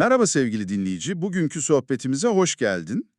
Merhaba sevgili dinleyici, bugünkü sohbetimize hoş geldin.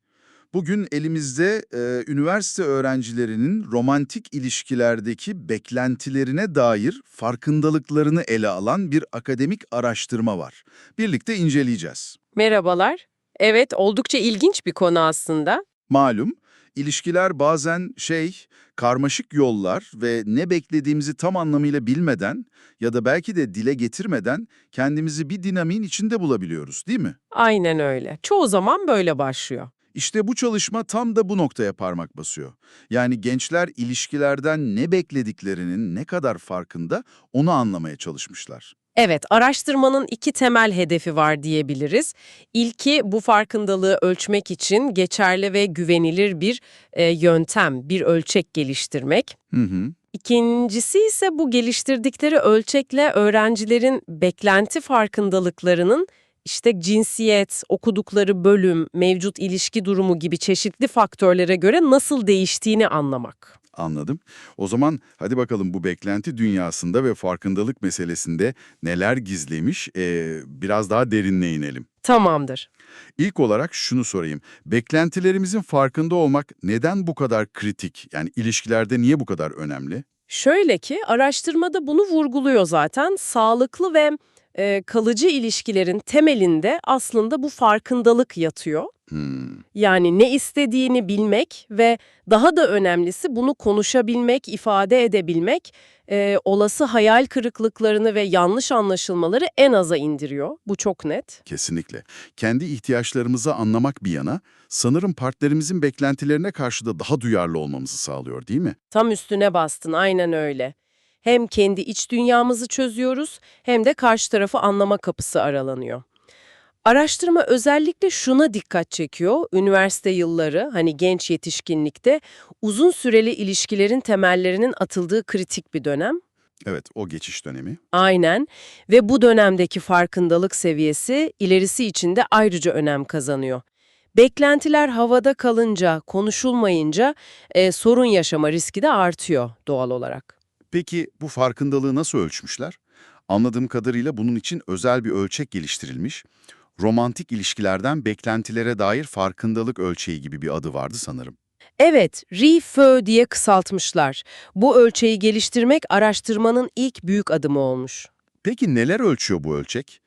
Bugün elimizde e, üniversite öğrencilerinin romantik ilişkilerdeki beklentilerine dair farkındalıklarını ele alan bir akademik araştırma var. Birlikte inceleyeceğiz. Merhabalar. Evet, oldukça ilginç bir konu aslında. Malum, ilişkiler bazen şey, karmaşık yollar ve ne beklediğimizi tam anlamıyla bilmeden ya da belki de dile getirmeden kendimizi bir dinamiğin içinde bulabiliyoruz, değil mi? Aynen öyle. Çoğu zaman böyle başlıyor. İşte bu çalışma tam da bu noktaya parmak basıyor. Yani gençler ilişkilerden ne beklediklerinin ne kadar farkında onu anlamaya çalışmışlar. Evet, araştırmanın iki temel hedefi var diyebiliriz. İlki bu farkındalığı ölçmek için geçerli ve güvenilir bir e, yöntem, bir ölçek geliştirmek. Hı hı. İkincisi ise bu geliştirdikleri ölçekle öğrencilerin beklenti farkındalıklarının işte cinsiyet, okudukları bölüm, mevcut ilişki durumu gibi çeşitli faktörlere göre nasıl değiştiğini anlamak. Anladım. O zaman hadi bakalım bu beklenti dünyasında ve farkındalık meselesinde neler gizlemiş ee, biraz daha derinle inelim. Tamamdır. İlk olarak şunu sorayım. Beklentilerimizin farkında olmak neden bu kadar kritik? Yani ilişkilerde niye bu kadar önemli? Şöyle ki araştırmada bunu vurguluyor zaten. Sağlıklı ve e, kalıcı ilişkilerin temelinde aslında bu farkındalık yatıyor. Hmm, Yani ne istediğini bilmek ve daha da önemlisi bunu konuşabilmek, ifade edebilmek, e, olası hayal kırıklıklarını ve yanlış anlaşılmaları en aza indiriyor. Bu çok net. kesinlikle. Kendi ihtiyaçlarımızı anlamak bir yana, sanırım partnerimizin beklentilerine karşı da daha duyarlı olmamızı sağlıyor değil mi? Tam üstüne bastın, aynen öyle. Hem kendi iç dünyamızı çözüyoruz hem de karşı tarafı anlama kapısı aralanıyor. Araştırma özellikle şuna dikkat çekiyor. Üniversite yılları, hani genç yetişkinlikte uzun süreli ilişkilerin temellerinin atıldığı kritik bir dönem. Evet, o geçiş dönemi. Aynen ve bu dönemdeki farkındalık seviyesi ilerisi için de ayrıca önem kazanıyor. Beklentiler havada kalınca, konuşulmayınca e, sorun yaşama riski de artıyor doğal olarak. Peki bu farkındalığı nasıl ölçmüşler? Anladığım kadarıyla bunun için özel bir ölçek geliştirilmiş. Romantik ilişkilerden beklentilere dair farkındalık ölçeği gibi bir adı vardı sanırım. Evet, RIFÖ diye kısaltmışlar. Bu ölçeği geliştirmek araştırmanın ilk büyük adımı olmuş. Peki neler ölçüyor bu ölçek?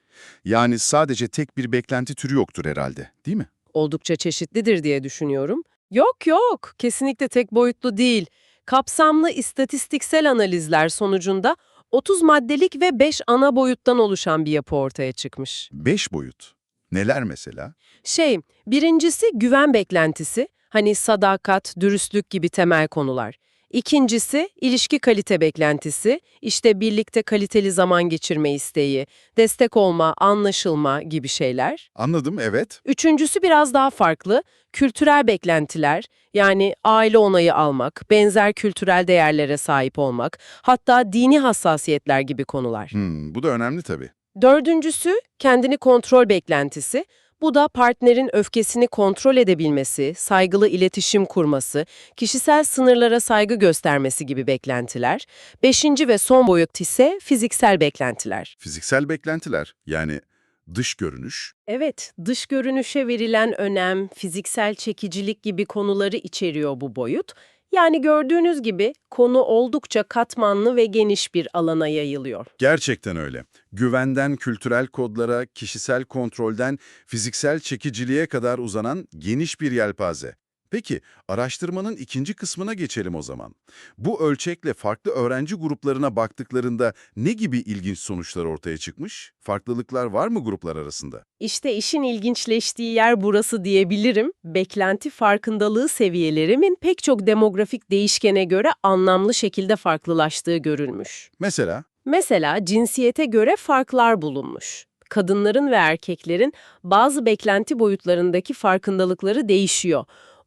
Yani sadece tek bir beklenti türü yoktur herhalde, değil mi? Oldukça çeşitlidir diye düşünüyorum. Yok yok, kesinlikle tek boyutlu değil. Kapsamlı istatistiksel analizler sonucunda 30 maddelik ve 5 ana boyuttan oluşan bir yapı ortaya çıkmış. Beş boyut. Neler mesela? Şey, birincisi güven beklentisi, hani sadakat, dürüstlük gibi temel konular. İkincisi ilişki kalite beklentisi, işte birlikte kaliteli zaman geçirme isteği, destek olma, anlaşılma gibi şeyler. Anladım, evet. Üçüncüsü biraz daha farklı, kültürel beklentiler, yani aile onayı almak, benzer kültürel değerlere sahip olmak, hatta dini hassasiyetler gibi konular. Hmm, bu da önemli tabii. Dördüncüsü kendini kontrol beklentisi. Bu da partnerin öfkesini kontrol edebilmesi, saygılı iletişim kurması, kişisel sınırlara saygı göstermesi gibi beklentiler. Beşinci ve son boyut ise fiziksel beklentiler. Fiziksel beklentiler, yani dış görünüş, Evet, dış görünüşe verilen önem, fiziksel çekicilik gibi konuları içeriyor bu boyut. Yani gördüğünüz gibi konu oldukça katmanlı ve geniş bir alana yayılıyor. Gerçekten öyle. Güvenden kültürel kodlara, kişisel kontrolden fiziksel çekiciliğe kadar uzanan geniş bir yelpaze. Peki, araştırmanın ikinci kısmına geçelim o zaman. Bu ölçekle farklı öğrenci gruplarına baktıklarında ne gibi ilginç sonuçlar ortaya çıkmış? Farklılıklar var mı gruplar arasında? İşte işin ilginçleştiği yer burası diyebilirim. Beklenti farkındalığı seviyelerimin pek çok demografik değişkene göre anlamlı şekilde farklılaştığı görülmüş. Mesela, Mesela cinsiyete göre farklar bulunmuş. Kadınların ve erkeklerin bazı beklenti boyutlarındaki farkındalıkları değişiyor.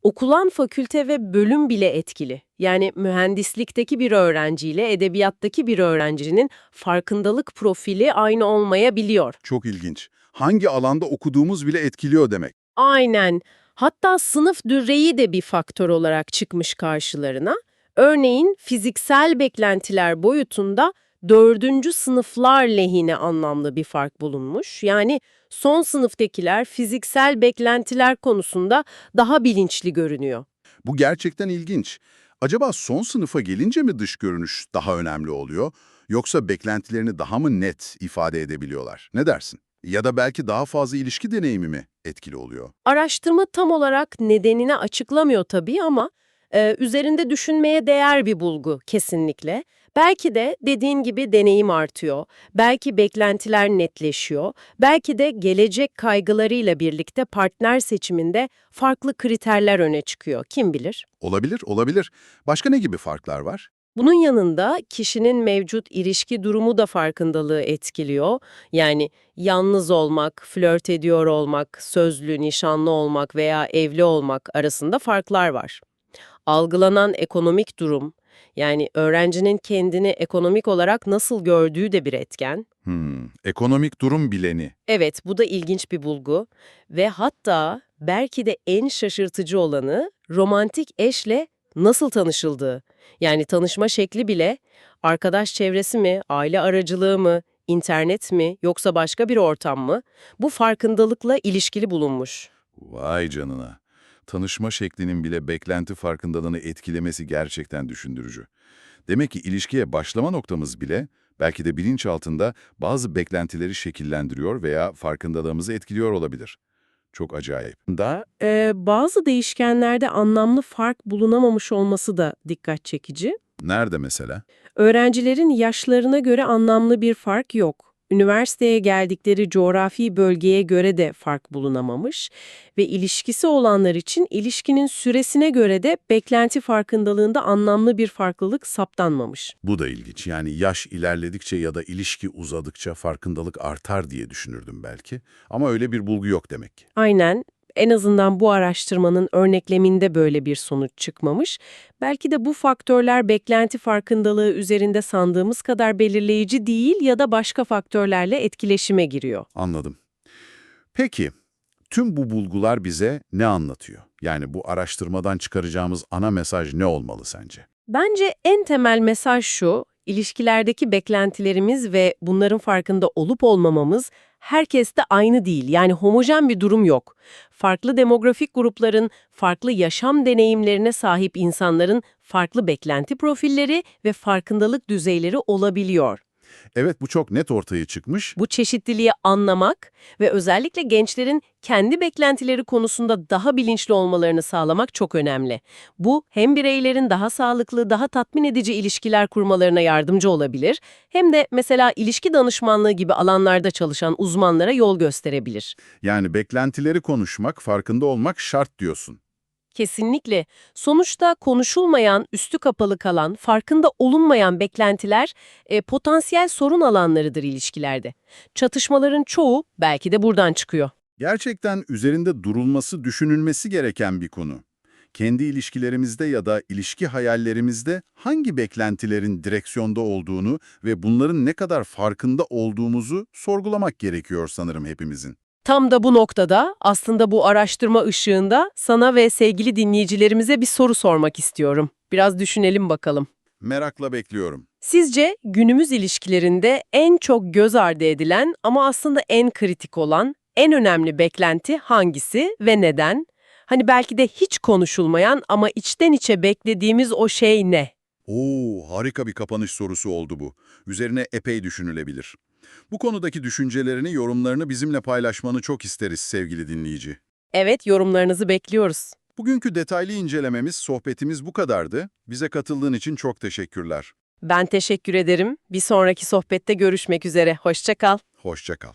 Okulan fakülte ve bölüm bile etkili. Yani mühendislikteki bir öğrenciyle edebiyattaki bir öğrencinin farkındalık profili aynı olmayabiliyor. çok ilginç. Hangi alanda okuduğumuz bile etkiliyor demek. Aynen. Hatta sınıf düzeyi de bir faktör olarak çıkmış karşılarına. Örneğin fiziksel beklentiler boyutunda dördüncü sınıflar lehine anlamlı bir fark bulunmuş. Yani Son sınıftakiler fiziksel beklentiler konusunda daha bilinçli görünüyor. Bu gerçekten ilginç. Acaba son sınıfa gelince mi dış görünüş daha önemli oluyor, yoksa beklentilerini daha mı net ifade edebiliyorlar? Ne dersin? Ya da belki daha fazla ilişki deneyimi mi etkili oluyor? Araştırma tam olarak nedenini açıklamıyor tabii ama e, üzerinde düşünmeye değer bir bulgu kesinlikle. Belki de dediğin gibi deneyim artıyor, belki beklentiler netleşiyor, belki de gelecek kaygılarıyla birlikte partner seçiminde farklı kriterler öne çıkıyor, kim bilir? Olabilir, olabilir. Başka ne gibi farklar var? Bunun yanında kişinin mevcut ilişki durumu da farkındalığı etkiliyor. Yani yalnız olmak, flört ediyor olmak, sözlü, nişanlı olmak veya evli olmak arasında farklar var. Algılanan ekonomik durum, yani öğrencinin kendini ekonomik olarak nasıl gördüğü de bir etken. Hmm, ekonomik durum bileni. Evet, bu da ilginç bir bulgu ve hatta belki de en şaşırtıcı olanı romantik eşle nasıl tanışıldığı. Yani tanışma şekli bile arkadaş çevresi mi, aile aracılığı mı, internet mi yoksa başka bir ortam mı? Bu farkındalıkla ilişkili bulunmuş. Vay canına. Tanışma şeklinin bile beklenti farkındalığını etkilemesi gerçekten düşündürücü. Demek ki ilişkiye başlama noktamız bile belki de bilinç altında bazı beklentileri şekillendiriyor veya farkındalığımızı etkiliyor olabilir. Çok acayip. Da e, bazı değişkenlerde anlamlı fark bulunamamış olması da dikkat çekici. Nerede mesela? Öğrencilerin yaşlarına göre anlamlı bir fark yok. Üniversiteye geldikleri coğrafi bölgeye göre de fark bulunamamış ve ilişkisi olanlar için ilişkinin süresine göre de beklenti farkındalığında anlamlı bir farklılık saptanmamış. Bu da ilginç. Yani yaş ilerledikçe ya da ilişki uzadıkça farkındalık artar diye düşünürdüm belki. Ama öyle bir bulgu yok demek ki. Aynen, en azından bu araştırmanın örnekleminde böyle bir sonuç çıkmamış. Belki de bu faktörler beklenti farkındalığı üzerinde sandığımız kadar belirleyici değil ya da başka faktörlerle etkileşime giriyor. Anladım. Peki, tüm bu bulgular bize ne anlatıyor? Yani bu araştırmadan çıkaracağımız ana mesaj ne olmalı sence? Bence en temel mesaj şu, ilişkilerdeki beklentilerimiz ve bunların farkında olup olmamamız herkeste aynı değil. Yani homojen bir durum yok. Farklı demografik grupların, farklı yaşam deneyimlerine sahip insanların farklı beklenti profilleri ve farkındalık düzeyleri olabiliyor. Evet bu çok net ortaya çıkmış. Bu çeşitliliği anlamak ve özellikle gençlerin kendi beklentileri konusunda daha bilinçli olmalarını sağlamak çok önemli. Bu hem bireylerin daha sağlıklı, daha tatmin edici ilişkiler kurmalarına yardımcı olabilir, hem de mesela ilişki danışmanlığı gibi alanlarda çalışan uzmanlara yol gösterebilir. Yani beklentileri konuşmak, farkında olmak şart diyorsun. Kesinlikle. Sonuçta konuşulmayan, üstü kapalı kalan, farkında olunmayan beklentiler e, potansiyel sorun alanlarıdır ilişkilerde. Çatışmaların çoğu belki de buradan çıkıyor. Gerçekten üzerinde durulması, düşünülmesi gereken bir konu. Kendi ilişkilerimizde ya da ilişki hayallerimizde hangi beklentilerin direksiyonda olduğunu ve bunların ne kadar farkında olduğumuzu sorgulamak gerekiyor sanırım hepimizin. Tam da bu noktada aslında bu araştırma ışığında sana ve sevgili dinleyicilerimize bir soru sormak istiyorum. Biraz düşünelim bakalım. Merakla bekliyorum. Sizce günümüz ilişkilerinde en çok göz ardı edilen ama aslında en kritik olan, en önemli beklenti hangisi ve neden? Hani belki de hiç konuşulmayan ama içten içe beklediğimiz o şey ne? Oo, harika bir kapanış sorusu oldu bu. Üzerine epey düşünülebilir. Bu konudaki düşüncelerini, yorumlarını bizimle paylaşmanı çok isteriz sevgili dinleyici. Evet, yorumlarınızı bekliyoruz. Bugünkü detaylı incelememiz, sohbetimiz bu kadardı. Bize katıldığın için çok teşekkürler. Ben teşekkür ederim. Bir sonraki sohbette görüşmek üzere. Hoşça kal. Hoşça kal.